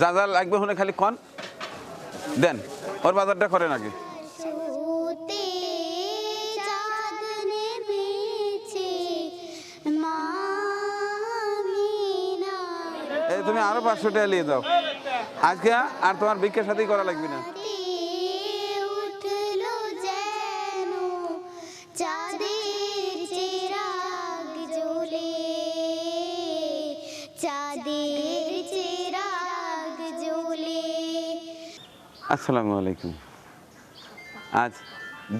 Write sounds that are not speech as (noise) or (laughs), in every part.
যা যা লাগবে হলে খালি কন। দেন ওর বাজারটা করেন আগে। তুমি আরও পাঁচশো টাকা নিয়ে যাও। আজকে আর তোমার বিক্রের সাথেই করা লাগবে না। আসসালামু আলাইকুম। আজ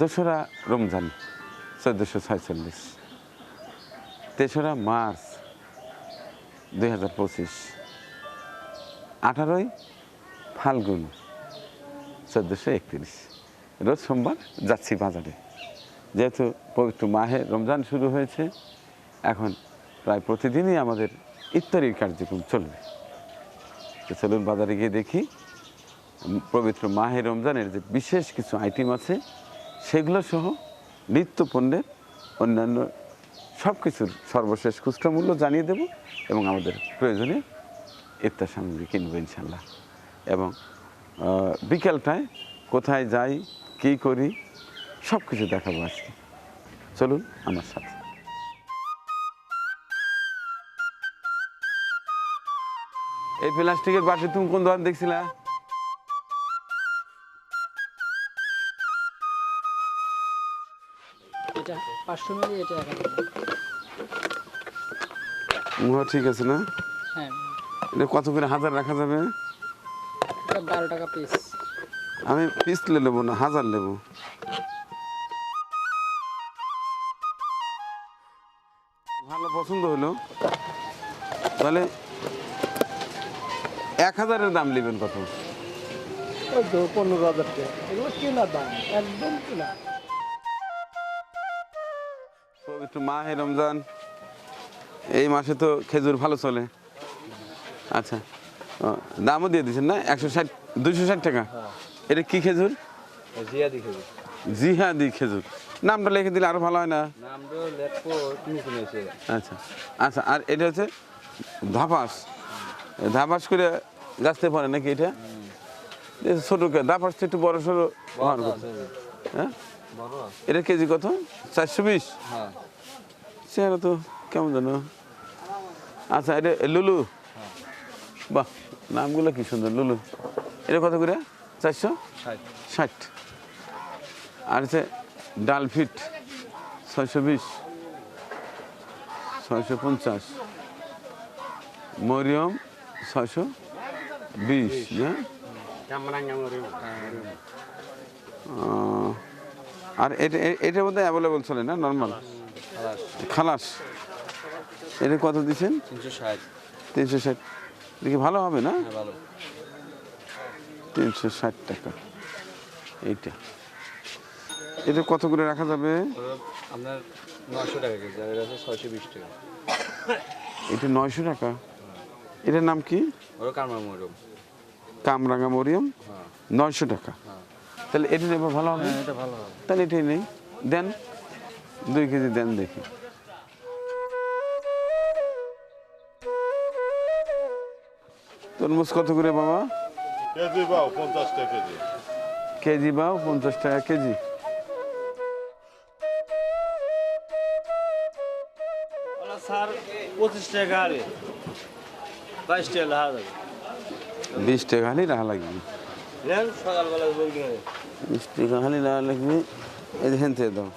দোসরা রমজান, চোদ্দোশো ছয়চল্লিশ। তেসরা মার্চ দুই হাজার পঁচিশ। আঠারোই ফাল্গুন, চোদ্দোশো একত্রিশ। রোজ সোমবার যাচ্ছি বাজারে। যেহেতু পবিত্র মাহে রমজান শুরু হয়েছে, এখন প্রায় প্রতিদিনই আমাদের ইফতারির কার্যক্রম চলবে। তো চলুন বাজারে গিয়ে দেখি পবিত্র মাহে রমজানের যে বিশেষ কিছু আইটেম আছে, সেগুলো সহ নিত্য পণ্যের অন্যান্য সব কিছুর সর্বশেষ খুচরা মূল্য জানিয়ে দেব এবং আমাদের প্রয়োজনে ইফতার সামগ্রী কিনবো ইনশাল্লাহ এবং বিকেলটায় কোথায় যাই, কী করি সব কিছু দেখাবো আজকে। চলুন আমার সাথে। এই প্লাস্টিকের বাটি তুমি কোন দোকান দেখছিলা? পাঁচশো মিলি এটা এক হাজার। ঠিক আছে না? হ্যাঁ। এটা কত করে হাজার রাখা যাবে? বারো টাকা পিস আমি পিসলে নেব না হাজার নেব। ভালো পছন্দ হলো। তাহলে এক হাজারের দাম নেবেন কত পনেরো হাজার টাকা। এগুলো কেনা দাম একদম কেনা। পবিত্র মাহে রমজান। এই মাসে তো খেজুর ভালো চলে। আচ্ছা। দামও দিয়ে দিচ্ছেন না? একশো ষাট দুশো ষাট টাকা। এটা কি খেজুর? জিয়াদি খেজুর। জিহাদি খেজুর। নামটা লিখে দিলে আরও ভালো হয় না? আচ্ছা। আচ্ছা আর এটা হচ্ছে ধাপাস। ধাপাস করে গাছতে পারে নাকি এটা? ছোট ধাপাস তো একটু বড় সড়ো হ্যাঁ? এটা কেজি কত? চারশো বিশ? হ্যাঁ। চেহারা তো কেমন জানো আচ্ছা এটা লুলু। বাহ নামগুলো কি সুন্দর লুলু। এটা কত করে? চারশো? ষাট। আর হচ্ছে ডাল ফিট ছয়শো বিশ ছয়শো পঞ্চাশ। মরিয়ম ছয়শো বিশ আহ, আর এটা এটার মধ্যে অ্যাভেলেবল চলে না নর্মাল খালাস। এটা কত দিচ্ছেন? তিনশো ষাট। তিনশো ষাট। দেখি ভালো হবে না? হ্যাঁ ভালো। তিনশো ষাট টাকা। এইটা। এটা কত করে রাখা যাবে? আপনার নশো টাকা কেজি আর এটা ছয়শো বিশ টাকা। এটা নয়শো টাকা? এটার নাম কি? কামরাঙা মরিয়ম। হ্যাঁ। নয়শো টাকা। তাহলে এটা নেব ভালো হবে? এটা ভালো হবে। তাহলে এটাই নেই। দেন। দুই কেজি দেন দেখি। তরমুজ কত করে বাবা কেজি বাও পঞ্চাশ টাকা কেজি। কেজি বাও পঞ্চাশ টাকা কেজি। স্যার পঁচিশ টাকা আরে বাইশ টাকা লাহা যাবে বিশ টাকা হলেই রাহা লাগবে? সকালবেলা বিশ টাকা হলেই রাহা লাগবে এই দেখেন থেকে দাও।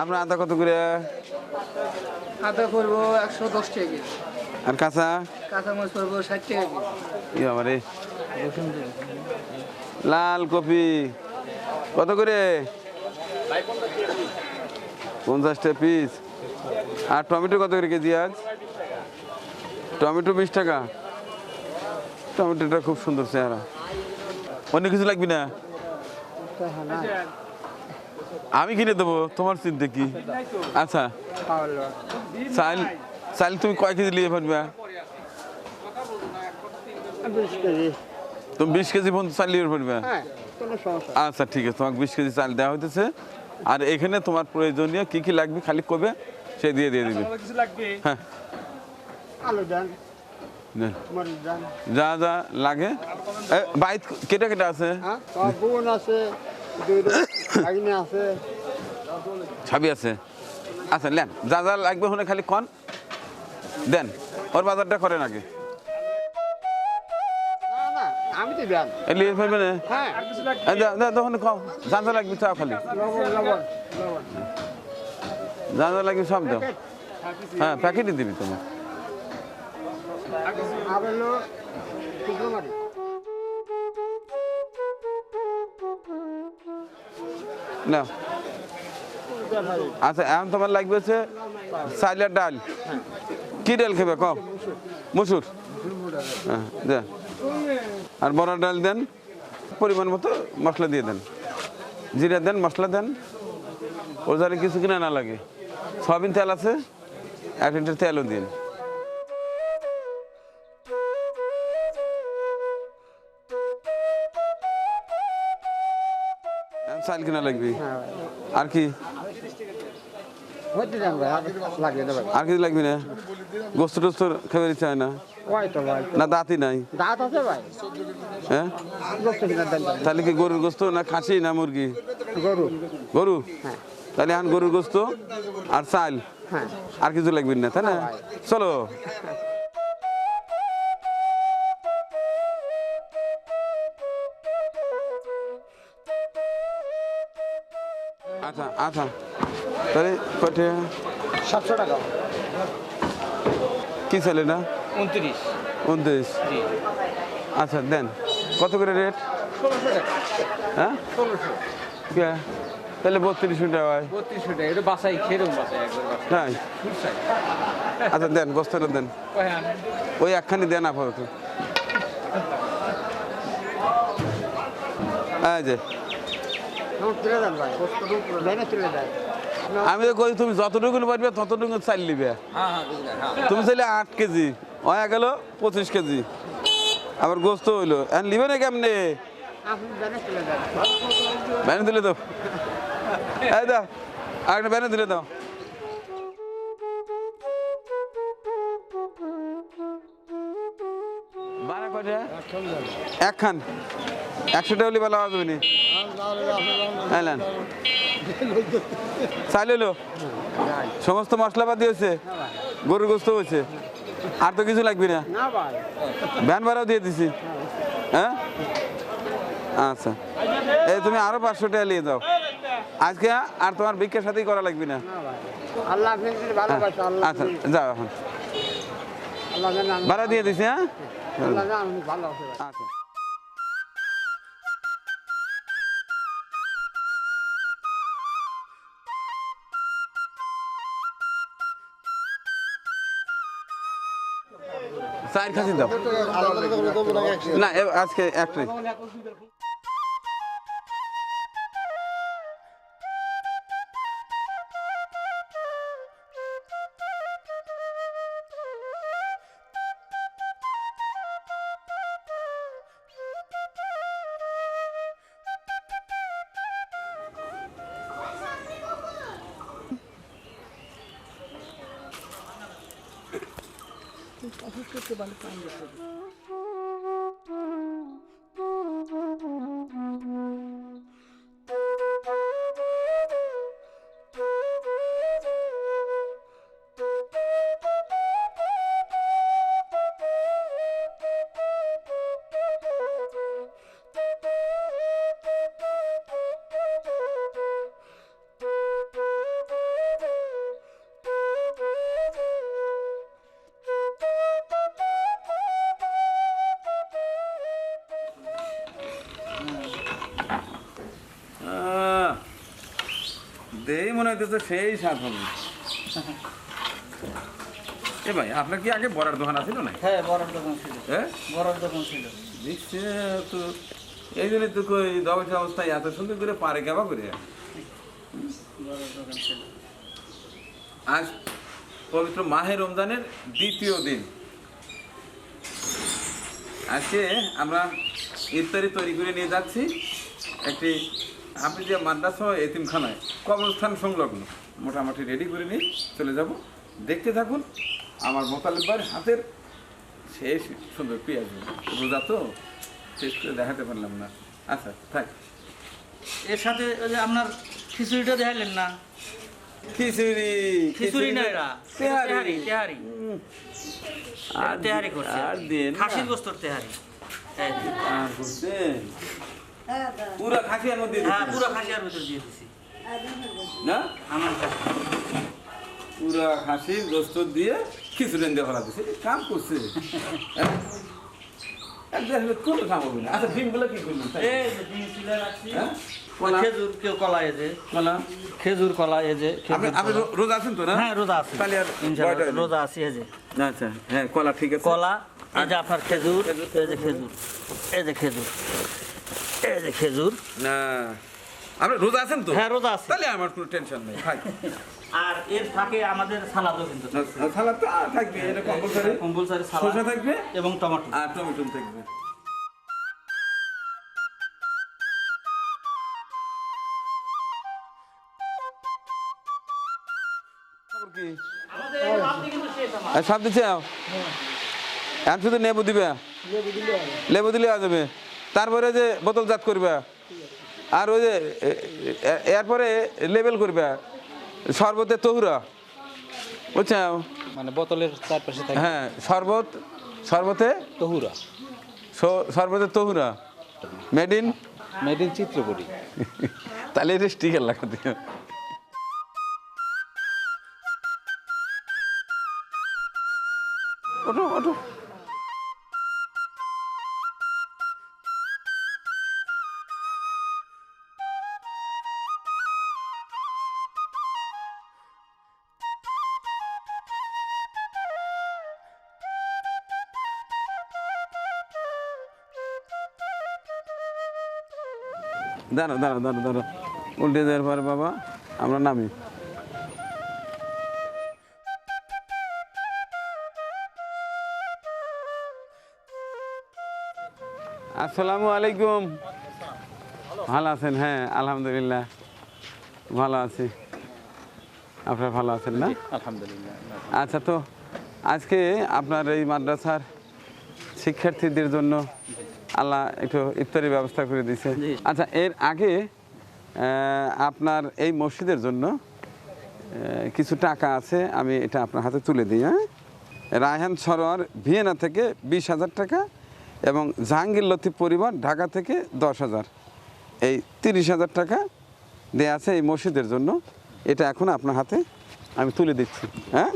আমরা আদা কত করে? আদা করব একশো দশ টাকা। কেজি আর কাঁচা? কাঁচামরিচ করব ষাট টাকা। কেজি ই আমারে লাল কপি। কত করে? পঞ্চাশটা পিস আর টমেটো কত করে কেজি আজ? টমেটো বিশ টাকা। টমেটোটা খুব সুন্দর চেহারা। অন্য কিছু লাগবে না? আমি কিনে দেবো তোমার চিন্তা কি? আচ্ছা। চাল চাল তুমি কয় কেজি নিয়ে বিশ তুমি বিশ কেজি পর্যন্ত চাল নিয়ে পারবে হ্যাঁ আচ্ছা ঠিক আছে তোমাকে বিশ কেজি চাল দেওয়া হইতেছে। আর এখানে তোমার প্রয়োজনীয় কি কি লাগবে খালি কবে সে দিয়ে দিয়ে দিবে। হ্যাঁ। মরিচ দেন। যা যা লাগে। এ, বাইত কেটে কেটে আছে? হ্যাঁ আছে দুই আছে। ছবি আছে। আচ্ছা নেন। যা যা লাগবে ওখানে খালি কন। দেন। ওর বাজারটা করেন আগে। আমি তো ফেলবে না? হ্যাঁ। তখন কম যা লাগবে চাও খালি। যা লাগবে সব দাও। হ্যাঁ প্যাকেটই দিবি তোমার না। আচ্ছা এখন তোমার লাগবে হচ্ছে চাইলের ডাল। কি ডাল খেবে? কম। মুসুর। হ্যাঁ আর বড় ডাল দেন, পরিমাণ মতো মশলা দিয়ে দেন। জিরা দেন, মশলা দেন। ওর কিছু কিনা না লাগে। সয়াবিন তেল আছে, এক লিটার তেলও দিন। চাল কিনা লাগবে? আর কি? আর কিছু লাগবে না? গোস্ত টোস্ত খেতে ইচ্ছা হয় না না দাঁতই নাই? দাঁত আছে ভাই হ্যাঁ। তাহলে কি গরুর গোস্ত না খাসি না মুরগি? গরু। গরু? তাহলে এখন গরুর গোস্ত আর চাল হ্যাঁ। আর কিছু লাগবে না তাই না? চলো। আচ্ছা তাহলে কটে সাতশো টাকা। কি চলে না উনত্রিশ। উনত্রিশ। আচ্ছা দেন। কত করে রেট হ্যাঁ? তাহলে বত্রিশ টাকা হয়। বত্রিশশো টাকা এটা বাসাই খেরুম বাসাই তাই? আচ্ছা দেন গোস্তটা দেন। ওই একখানি দেন আপাতত। এই যে আমি তো কই তুমি যতটুকু পারবে ততটুকু চাল নিবে। তুমি চাইলে আট কেজি অয়া গেল পঁচিশ কেজি। আবার গোস্ত হইল। এখন নিবে না কেমনে? তুলে ব্যানে দিলে দাও এই দাও আগে ব্যানে দিলে দাও। কয়টা? একখান। একশোটা হলে ভালো হবে নি? সমস্ত মশলাপাতি হয়েছে গরুর গোস্ত হয়েছে? আর তো কিছু লাগবে না? না ভ্যান ভাড়াও দিয়ে দিছি। হ্যাঁ? আচ্ছা। এই তুমি আরও পাঁচশো টাকা নিয়ে যাও। আজকে আর তোমার ভিক্ষার সাথেই করা লাগবে না? না ভাই আল্লাহ আপনি যদি ভালোবাসে আল্লাহ আচ্ছা যাও এখন। ভাড়া দিয়ে দিছি হ্যাঁ? আচ্ছা। চার খাসি দাও। না আজকে একটাই। দেই মনে হইতেছে সেই স্বাদ হবে। এ ভাই আপনার কি আগে বড়ার দোকান আছিল না হ্যাঁ বড় দোকান ছিল। হ্যাঁ বড় দোকান ছিল। দেখছে তো এই জন্য তো কই দশ অবস্থায় এত সুন্দর করে পারে কেবা করে। বড় দোকান ছিল। আজ পবিত্র মাহে রমজানের দ্বিতীয় দিন। আজকে আমরা ইফতারি তৈরি করে নিয়ে যাচ্ছি একটি হাফিজিয়া মাদ্রাসা এতিমখানায় কবরস্থান সংলগ্ন মোটামুটি রেডি করে নিয়ে চলে যাব। দেখতে থাকুন আমার মোতালেবার হাতের শেষ সুন্দর পেঁয়াজ রোজা তো শেষ করে দেখাতে পারলাম না। আচ্ছা থাক। এর সাথে ওই যে আপনার খিচুড়িটা দেখালেন না? খিচুড়ি খিচুড়ি না এরা? তেহারি। তেহারি করছে। আর দিন খাসির গোস্তর তেহারি। আর করছেন? পুরা খাসিয়ার মধ্যে হ্যাঁ। পুরো খাসিয়ার ভিতর দিয়ে দিছি। না? আমার পুরা খাসির গোস্ত দিয়ে খিচুড়ি দিয়ে ফেলা দিছে কাম করছে। (laughs) হ্যাঁ? কোনো কাম হবে না। আচ্ছা ডিমগুলো কি করলেন এই ডিম তুলে রাখছি। হ্যাঁ? খেজুর কেউ কলা যে। কলা? খেজুর কলা যে। আপনি রোজা আছেন তো না? হ্যাঁ রোজা আছে। তাহলে আর ইনশাআল্লাহ, রোজা আছে এই যে। আচ্ছা হ্যাঁ কলা ঠিক আছে। কলা এই যে আপনার খেজুর। এই যে খেজুর। এই যে খেজুর। এই যে খেজুর। না। আপনি রোজা আছেন তো? হ্যাঁ রোজা আছে। তাহলে আমার কোনো টেনশন নেই খাই আর এর ফাঁকে আমাদের সালাদও কিন্তু সালাদ তো থাকবে এটা কম্পালসারি কম্পালসারি সালাদ থাকবে? এবং টমেটো। আর টমেটো থাকবে। আমার। সব দিচ্ছে? এখন শুধু নেবু দিবে? লেবু দিলে হয়ে যাবে। তারপরে যে বোতলজাত করবে আর ওই যে এরপরে লেবেল করবে শরবতে তহুরা বুঝছেন? মানে বোতলের চারপাশে থাকে। হ্যাঁ শরবত শরবতে তহুরা। শরবতে Tahura. Made in made in Chitrapuri তাহলে এটা স্টিকার দাঁড়ো দাঁড়ো দাঁড়ো দাঁড়ো। উল্টে দেওয়ার পর বাবা আমরা নামি। আসসালামু আলাইকুম। ভালো আছেন? হ্যাঁ আলহামদুলিল্লাহ। ভালো আছি। আপনারা ভালো আছেন না? আলহামদুলিল্লাহ। আচ্ছা তো আজকে আপনার এই মাদ্রাসার শিক্ষার্থীদের জন্য আল্লাহ একটু ইফতারির ব্যবস্থা করে দিয়েছে। আচ্ছা এর আগে আপনার এই মসজিদের জন্য কিছু টাকা আছে আমি এটা আপনার হাতে তুলে দিই হ্যাঁ? রায়হান সরোয়ার ভিয়েনা থেকে বিশ হাজার টাকা এবং জাহাঙ্গীর লতিফ পরিবার ঢাকা থেকে দশ হাজার। এই তিরিশ হাজার টাকা দেয়া আছে এই মসজিদের জন্য। এটা এখন আপনার হাতে আমি তুলে দিচ্ছি হ্যাঁ?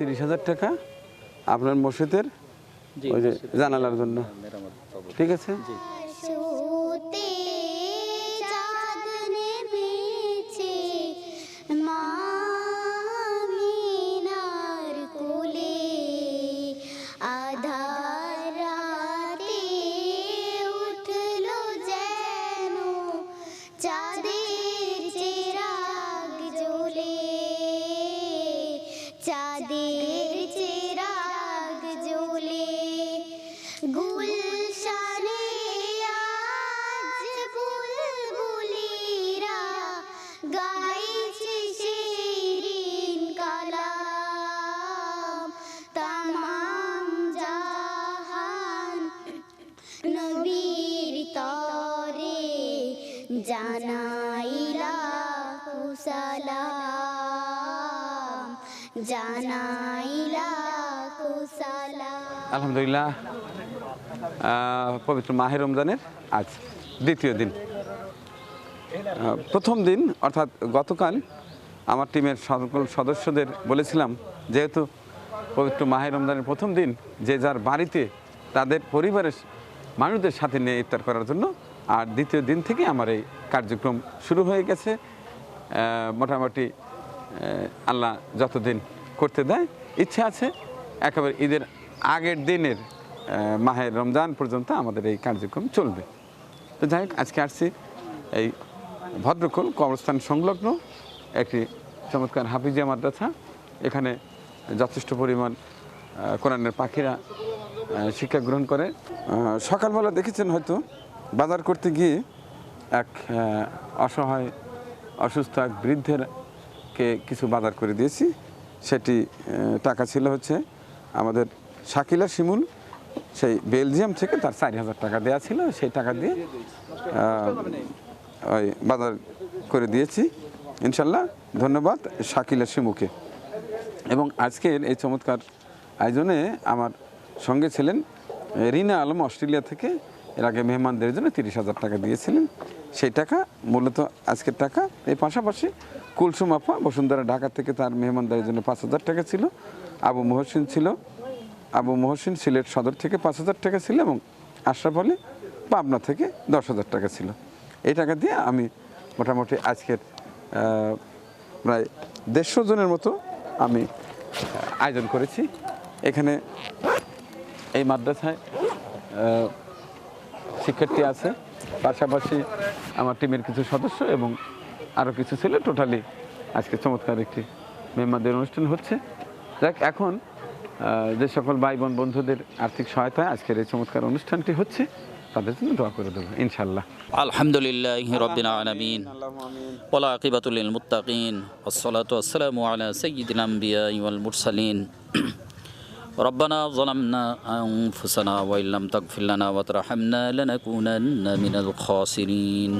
তিরিশ হাজার টাকা আপনার মসজিদের ওই যে জানালার জন্য। ঠিক আছে? আলহামদুলিল্লাহ। পবিত্র মাহে রমজানের আজ দ্বিতীয় দিন। প্রথম দিন, অর্থাৎ গতকাল আমার টিমের সকল সদস্যদের বলেছিলাম, যেহেতু পবিত্র মাহে রমজানের প্রথম দিন, যে যার বাড়িতে তাদের পরিবারের মানুষদের সাথে নিয়ে ইফতার করার জন্য, আর দ্বিতীয় দিন থেকে আমার এই কার্যক্রম শুরু হয়ে গেছে। মোটামুটি আল্লাহ যতদিন করতে দেয়, ইচ্ছে আছে, একেবারে ঈদের আগের দিনের মাহের রমজান পর্যন্ত আমাদের এই কার্যক্রম চলবে। তো যাই হোক, আজকে আসছি এই ভদ্রকুল কবরস্থান সংলগ্ন একটি চমৎকার হাফিজিয়া মাদ্রাসা। এখানে যথেষ্ট পরিমাণ কোরআনের পাখিরা শিক্ষা গ্রহণ করে। সকালবেলা দেখেছেন হয়তো, বাজার করতে গিয়ে এক অসহায়, অসুস্থ এক বৃদ্ধের কে কিছু বাজার করে দিয়েছি। সেটি টাকা ছিল হচ্ছে আমাদের শাকিলা শিমুল। সেই বেলজিয়াম থেকে তার চারি হাজার টাকা দেওয়া ছিল, সেই টাকা দিয়ে ওই বাজার করে দিয়েছি। ইনশাল্লাহ, ধন্যবাদ শাকিলা শিমুকে। এবং আজকের এই চমৎকার আয়োজনে আমার সঙ্গে ছিলেন রিনা আলম অস্ট্রেলিয়া থেকে এর আগে মেহমানদের জন্য তিরিশ হাজার টাকা দিয়েছিলেন। সেই টাকা, মূলত আজকের টাকা। এর পাশাপাশি কুলসুম আপা বসুন্ধরা ঢাকা থেকে তার মেহমানদারের জন্য পাঁচ হাজার টাকা ছিল। আবু মহসিন ছিল। আবু মহসিন সিলেট সদর থেকে পাঁচ হাজার টাকা ছিল এবং আশরাফ আলী পাবনা থেকে দশ হাজার টাকা ছিল। এই টাকা দিয়ে আমি মোটামুটি আজকের প্রায় দেড়শো জনের মতো আমি আয়োজন করেছি। এখানে এই মাদ্রাসায় শিক্ষার্থী আছে। পাশাপাশি আমার টিমের কিছু সদস্য এবং আরও কিছু ছেলে টোটালি আজকে চমৎকার একটি মেম্বারদের অনুষ্ঠান হচ্ছে। যাক, এখন যে সকল ভাই বোন বন্ধুদের আর্থিক সহায়তায় আজকের এই চমৎকার অনুষ্ঠানটি হচ্ছে, তাদের জন্য করে দেবো ইনশাল্লাহ আলহামদুলিল্লাহ আকিবাতুল বিয়া ربنا ظلمنا أنفسنا وإن لم تغفر لنا وترحمنا لنكونن من الخاسرين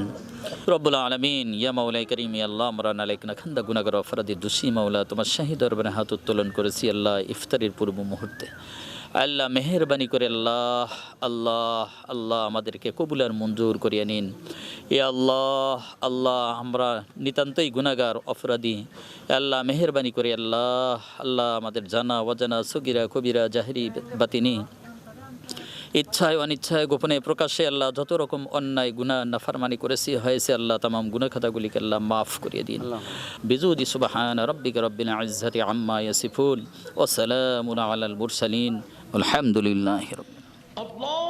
رب العالمين يا مولاي كريم يا الله আমরা নালাইকনা খান্দা গুনাহগার অপরাধী দোষী মাওলা তোমার শাহী দরবারে হাত উত্তোলন করেছি আল্লাহ ইফতারের পূর্ব মুহূর্তে আল্লাহ মেহরবানি করে আল্লাহ আল্লাহ আল্লাহ আমাদেরকে কবুলার মঞ্জুর করিয়া নিন। এ আল্লাহ আল্লাহ আমরা নিতান্তই গুণাগার অপরাধী। আল্লাহ মেহরবানি করে আল্লাহ আল্লাহ আমাদের জানা, অজানা, সগিরা, কবিরা, জাহেরি, বাতিনি। ইচ্ছায় অনিচ্ছায় গোপনে প্রকাশে আল্লাহ যত রকম অন্যায় গুণা নাফারমানি করেছি হয়েছে আল্লাহ তামাম গুনা খাতাগুলিকে আল্লাহ মাফ করিয়ে দিন। বিজুদি সুবাহান রব্বিক রব্বিন আজ্জাতি আম্মা ইয়াসিফুন। ও সালামুন আলাল মুরসালিন। আলহামদুলিল্লাহ রাব্বিল আকাশ